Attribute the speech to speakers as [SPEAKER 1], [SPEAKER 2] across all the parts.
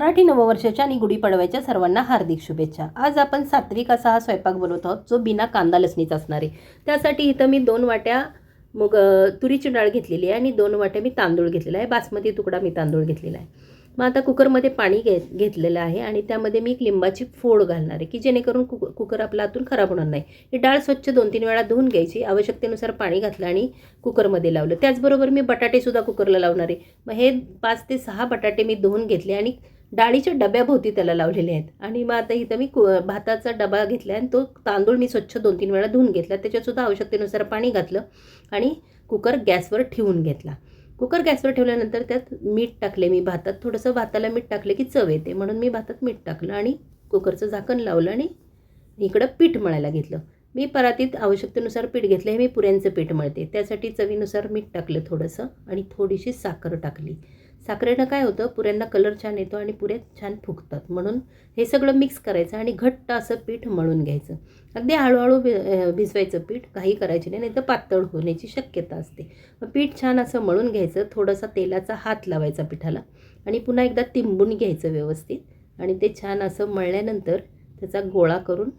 [SPEAKER 1] मराठी नववर्षाच्या आणि गुढीपाडव्याच्या सर्वांना हार्दिक शुभेच्छा. आज आपण सात्विक असा हा स्वयंपाक बनवत आहोत जो बिना कांदा लसणीचा असणार आहे. त्यासाठी इथं मी दोन वाट्या मग तुरीची डाळ घेतलेली आहे आणि दोन वाट्या मी तांदूळ घेतलेला आहे. बासमती तुकडा मी तांदूळ घेतलेला आहे. मग आता कुकरमध्ये पाणी घे घेतलेलं आहे आणि त्यामध्ये मी एक लिंबाची फोड घालणार आहे की जेणेकरून कुक कुकर आपला आतून खराब होणार नाही. ही डाळ स्वच्छ दोन तीन वेळा धुवून घ्यायची आवश्यकतेनुसार पाणी घातलं आणि कुकरमध्ये लावलं. त्याचबरोबर मी बटाटेसुद्धा कुकरला लावणार आहे. मग हे पाच ते सहा बटाटे मी धुवून घेतले आणि डाळीच्या डब्याभोवती त्याला लावलेले आहेत. आणि मग आता इथं मी कु भाताचा डबा घेतला आणि तो तांदूळ मी स्वच्छ दोन तीन वेळा धुवून घेतला. त्याच्यातसुद्धा आवश्यकतेनुसार पाणी घातलं आणि कुकर गॅसवर ठेवून घेतला. कुकर गॅसवर ठेवल्यानंतर त्यात मीठ टाकले मी भातात. थोडंसं भाताला मीठ टाकले की चव येते. म्हणून मी भातात मीठ टाकलं आणि कुकरचं झाकण लावलं आणि इकडं पीठ मळायला घेतलं. मी परातीत आवश्यकतेनुसार पीठ घेतलं हे मी पुऱ्यांचं पीठ मळते. त्यासाठी चवीनुसार मीठ टाकलं थोडंसं आणि थोडीशी साखर टाकली. साखरेनं काय होतं पुऱ्यांना कलर छान येतो आणि पुऱ्या छान फुगतात. म्हणून हे सगळं मिक्स करायचं आणि घट्ट असं पीठ मळून घ्यायचं. अगदी हळूहळू भि भिजवायचं पीठ काही करायचे नाही नाही तर पातळ होण्याची शक्यता असते. मग पीठ छान असं मळून घ्यायचं थोडासा तेलाचा हात लावायचा पिठाला आणि पुन्हा एकदा तिंबून घ्यायचं व्यवस्थित आणि ते छान असं मळल्यानंतर त्याचा गोळा करून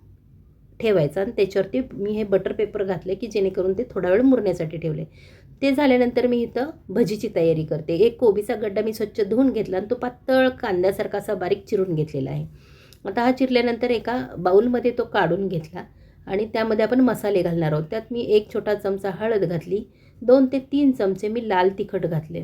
[SPEAKER 1] ठेवायचा आणि त्याच्यावरती मी हे बटर पेपर घातले की जेणेकरून ते थोडा वेळ मुरण्यासाठी ठेवले ते झाल्यानंतर मी इथं भजीची तयारी करते. एक कोबीचा गड्डा मी स्वच्छ धुवून घेतला आणि तो पातळ कांद्यासारखा असा बारीक चिरून घेतलेला आहे. आता हा चिरल्यानंतर एका बाऊलमध्ये तो काढून घेतला आणि त्यामध्ये आपण मसाले घालणार आहोत. त्यात मी एक छोटा चमचा हळद घातली. दोन ते तीन चमचे मी लाल तिखट घातले.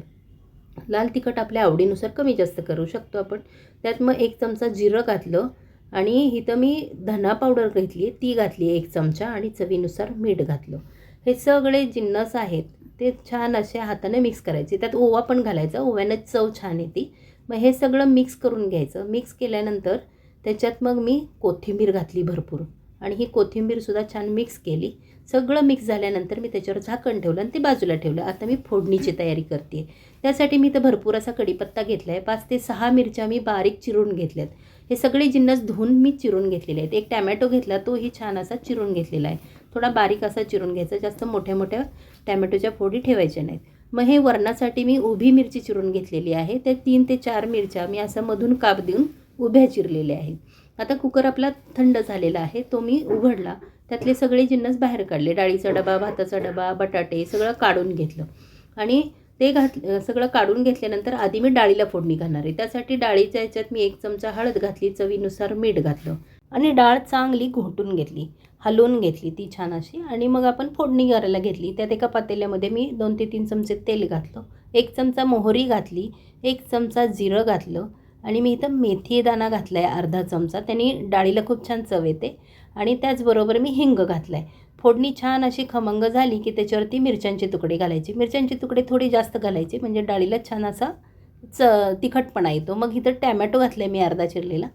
[SPEAKER 1] लाल तिखट आपल्या आवडीनुसार कमी जास्त करू शकतो आपण. त्यात मग एक चमचा जिरं घातलं. आणि इथं मी धना पावडर घेतली ती घातली एक चमचा आणि चवीनुसार मीठ घातलं. हे सगळे जिन्नस आहेत ते छान असे हाताने मिक्स करायचे. त्यात ओवा पण घालायचा ओव्यानं चव छान येते. मग हे सगळं मिक्स करून घ्यायचं. मिक्स केल्यानंतर त्याच्यात मग मी कोथिंबीर घातली भरपूर. आणि ही कोथिंबीरसुद्धा छान मिक्स केली. सगळं मिक्स झाल्यानंतर मी त्याच्यावर झाकण ठेवलं आणि ते बाजूला ठेवलं. आता मी फोडणीची तयारी करते. त्यासाठी मी तर भरपूर असा कढीपत्ता घेतला आहे पाच ते सहा मिरच्या मी बारीक चिरून घेतल्यात. हे सगळे जिन्नस धुवून मी चिरून घेतलेले आहेत. एक टॅमॅटो घेतला तोही छान असा चिरून घेतलेला आहे. थोडा बारीक असा चिरून घ्यायचा जास्त मोठ्या मोठ्या टॅमॅटोच्या फोडी ठेवायच्या नाहीत. मग हे वरणासाठी मी उभी मिरची चिरून घेतलेली आहे. त्या तीन ते चार मिरच्या मी असं मधून काप देऊन उभ्या चिरलेल्या आहेत. आता कुकर आपला थंड झालेला आहे तो मी उघडला. त्यातले सगळे जिन्नस बाहेर काढले. डाळीचा डबा भाताचा डबा बटाटे सगळं काढून घेतलं. आणि ते घात सगळं काढून घेतल्यानंतर आधी मी डाळीला फोडणी घालणार आहे. त्यासाठी डाळीच्या ह्याच्यात मी एक चमचा हळद घातली चवीनुसार मीठ घातलं आणि डाळ चांगली घोटून घेतली हलवून घेतली ती छान अशी आणि मग आपण फोडणी करायला घेतली. त्यात एका पातेल्यामध्ये मी दोन ते तीन चमचे तेल घातलं एक चमचा मोहरी घातली एक चमचा जिरं घातलं आणि मी इथं मेथी दाणा घातला आहे अर्धा चमचा. त्यांनी डाळीला खूप छान चव येते आणि त्याचबरोबर मी हिंग घातला आहे फोडणी छान अशी खमंग झाली की त्याच्यावरती मिरच्यांचे तुकडे घालायचे. मिरच्यांचे तुकडे थोडे जास्त घालायचे म्हणजे डाळीला छान असा च तिखटपणा येतो. मग इथं टॅमॅटो घातला आहे मी अर्धा चिरलेला.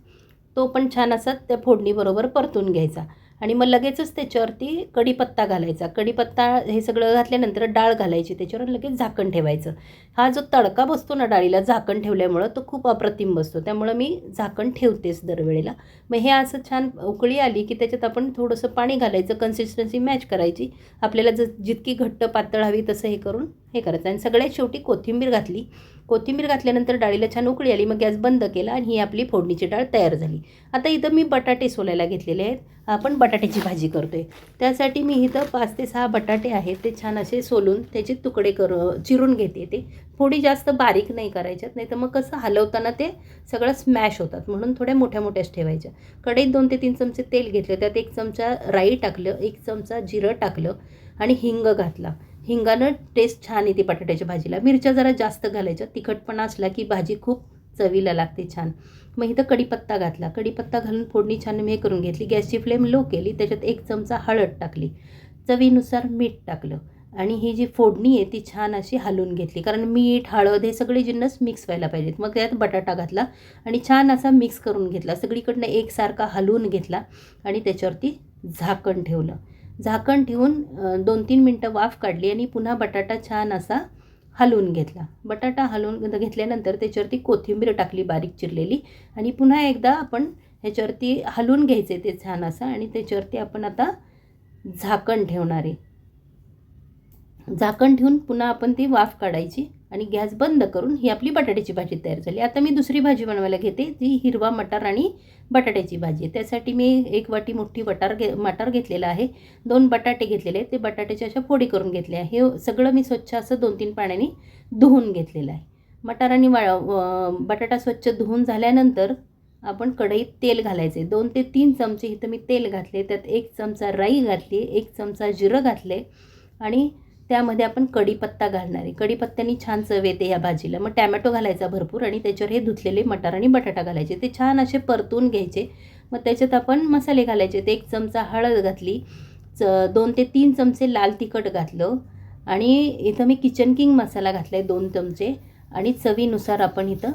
[SPEAKER 1] तो पण छान असा त्या फोडणीबरोबर परतून घ्यायचा. आणि मग लगेचच त्याच्यावरती कढीपत्ता घालायचा. कढीपत्ता हे सगळं घातल्यानंतर डाळ घालायची त्याच्यावर लगेच झाकण ठेवायचं. हा जो तडका बसतो ना डाळीला झाकण ठेवल्यामुळं तो खूप अप्रतिम बसतो. त्यामुळं मी झाकण ठेवतेच दरवेळेला. मग हे असं छान उकळी आली की त्याच्यात आपण थोडंसं पाणी घालायचं कन्सिस्टन्सी मॅच करायची. आपल्याला ज जितकी घट्ट पातळ हवी तसं हे करून हे करायचं. आणि सगळ्यात शेवटी कोथिंबीर घातली. कोथिंबीर घातल्यानंतर डाळीला छान उकळी आली. मग गॅस बंद केला आणि ही आपली फोडणीची डाळ तयार झाली. आता इथं मी बटाटे सोलायला घेतलेले आहेत. आपण बटाट्याची भाजी करतो आहे त्यासाठी मी इथं पाच ते सहा बटाटे आहेत. ते छान असे सोलून त्याचे तुकडे कर चिरून घेते ते. थोडी जास्त बारीक नाही करायच्यात. नाही तर मग कसं हलवताना ते सगळं स्मॅश होतात. म्हणून थोड्या मोठ्या मोठ्याच ठेवायच्या. कढईत दोन ते तीन चमचे तेल घेतले. त्यात एक चमचा राई टाकलं. एक चमचा जिरं टाकलं. आणि हिंग घातला. हिंगानं टेस्ट छान येते बटाट्याच्या भाजीला. मिरच्या जरा जास्त घालायच्या. तिखटपणा असला की भाजी खूप चवीला लागते छान. मग इथं कढीपत्ता घातला. कढीपत्ता घालून फोडणी छान मी हे करून घेतली. गॅसची फ्लेम लो केली. त्याच्यात एक चमचा हळद टाकली. चवीनुसार मीठ टाकलं. आणि ही जी फोडणी आहे ती छान अशी हलवून घेतली. कारण मीठ हळद हे सगळे जिन्नस मिक्स व्हायला पाहिजेत. मग त्यात बटाटा घातला आणि छान असा मिक्स करून घेतला. सगळीकडनं एकसारखा हलवून घेतला आणि त्याच्यावरती झाकण ठेवलं. झाकण ठेवून दोन तीन मिनटं वाफ काढली आणि पुन्हा बटाटा छान असा हलवून घेतला. बटाटा हलवून घेतल्यानंतर त्याच्यावरती कोथिंबीर टाकली बारीक चिरलेली आणि पुन्हा एकदा आपण ह्याच्यावरती हलवून घ्यायचे ते छान असं आणि त्याच्यावरती आपण आता झाकण ठेवणार आहे. झाकण ठेवून पुन्हा आपण ती वाफ काढायची. आणि गॅस बंद करून ही आपली बटाट्याची भाजी तयार झाली. आता मी दुसरी भाजी बनवायला घेते जी हिरवा मटार आणि बटाट्याची भाजी आहे. त्यासाठी मी एक वाटी मोठी वटार घे मटार घेतलेला आहे. दोन बटाटे घेतलेले आहेत. ते बटाट्याच्या अशा फोडी करून घेतले आहे. हे सगळं मी स्वच्छ असं दोन तीन पाण्याने धुवून घेतलेलं आहे. मटार आणि वा बटाटा स्वच्छ धुवून झाल्यानंतर आपण कढईत तेल घालायचे दोन ते तीन चमचे इथं मी तेल घातले. त्यात एक चमचा राई घातली एक चमचा जिरं घातले आणि त्यामध्ये आपण कढीपत्ता घालणार आहे. कढीपत्त्याने छान चव येते या भाजीला. मग टॅमॅटो घालायचा भरपूर आणि त्याच्यावर हे धुतलेले मटार आणि बटाटा घालायचे. ते छान असे परतून घ्यायचे. मग त्याच्यात आपण मसाले घालायचे. ते एक चमचा हळद घातली. च दोन ते तीन चमचे लाल तिखट घातलं. आणि इथं मी किचन किंग मसाला घातला आहे दोन चमचे. आणि चवीनुसार आपण इथं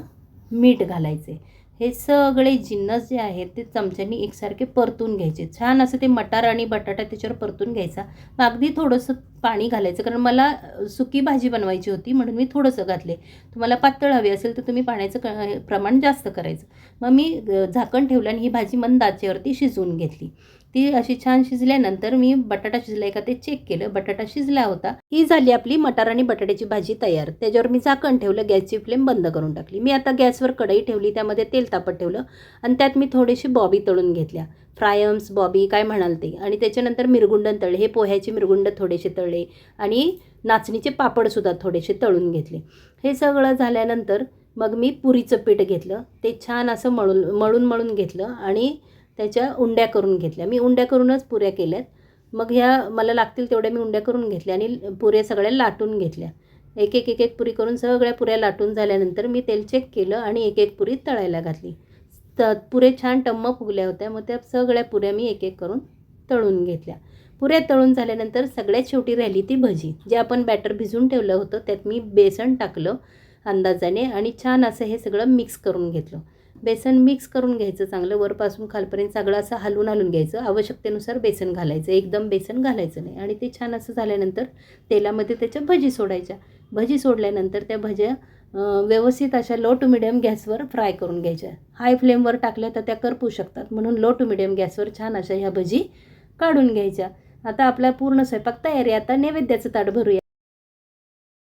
[SPEAKER 1] मीठ घालायचे. हे सगळे जिन्नस जे आहेत ते चमच्यानी एकसारखे परतून घ्यायचे. छान असं ते मटार आणि बटाटा त्याच्यावर परतून घ्यायचा. मग अगदी थोडंसं पाणी घालायचं. कारण मला सुकी भाजी बनवायची होती म्हणून मी थोडंसं घातले. तुम्हाला पातळ हवी असेल तर तुम्ही पाण्याचं क प्रमाण जास्त करायचं. मग मी झाकण ठेवलं आणि ही भाजी मंद आचेवरती शिजवून घेतली. ती अशी छान शिजल्यानंतर मी बटाटा शिजलाय का ते चेक केलं. बटाटा शिजला होता. ही झाली आपली मटार आणि बटाट्याची भाजी तयार. त्याच्यावर मी झाकण ठेवलं गॅसची फ्लेम बंद करून टाकली. मी आता गॅसवर कढई ठेवली त्यामध्ये तेल तापत ठेवलं आणि त्यात मी थोडीशी बॉबी तळून घेतल्या. फ्रायम्स बॉबी काय म्हणाल ते. आणि त्याच्यानंतर मिरगुंड तळ हे पोह्याचे मिरगुंड थोडेसे तळ तळले आणि नाचणीचे पापडसुद्धा थोडेसे तळून घेतले. हे सगळं झाल्यानंतर मग मी पुरीचं पीठ घेतलं. ते छान असं मळून मळून मळून घेतलं आणि त्याच्या उंड्या करून घेतल्या. मी उंड्या करूनच पुऱ्या केल्यात. मग ह्या मला लागतील तेवढ्या मी उंड्या करून घेतल्या आणि पुऱ्या सगळ्या लाटून घेतल्या. एक एक एक एक पुरी करून सगळ्या पुऱ्या लाटून झाल्यानंतर मी तेल चेक केलं आणि एक एक पुरी तळायला घातली. त पुरे छान टम्म फुगल्या होत्या. मग त्या सगळ्या पुऱ्या मी एक एक करून तळून घेतल्या. पुऱ्या तळून झाल्यानंतर सगळ्यात शेवटी राहिली ती भजी जे आपण बॅटर भिजून ठेवलं होतं त्यात मी बेसन टाकलं अंदाजाने आणि छान असं हे सगळं मिक्स करून घेतलं. बेसन मिक्स करून घ्यायचं चांगलं वरपासून खालपर्यंत सगळं असं हलवून हलवून घ्यायचं. आवश्यकतेनुसार बेसन घालायचं एकदम बेसन घालायचं नाही. आणि ते छान असं झाल्यानंतर तेलामध्ये त्याच्या भजी सोडायच्या. भजी सोडल्यानंतर त्या भज्या व्यवस्थित अशा लो टू मिडियम गॅसवर फ्राय करून घ्यायच्या. हाय फ्लेमवर टाकल्या तर त्या करपू शकतात. म्हणून लो टू मिडियम गॅसवर छान अशा ह्या भजी काढून घ्यायच्या. आता आपला पूर्ण स्वयंपाक तयारी आहे. आता नैवेद्याचं ताट भरूया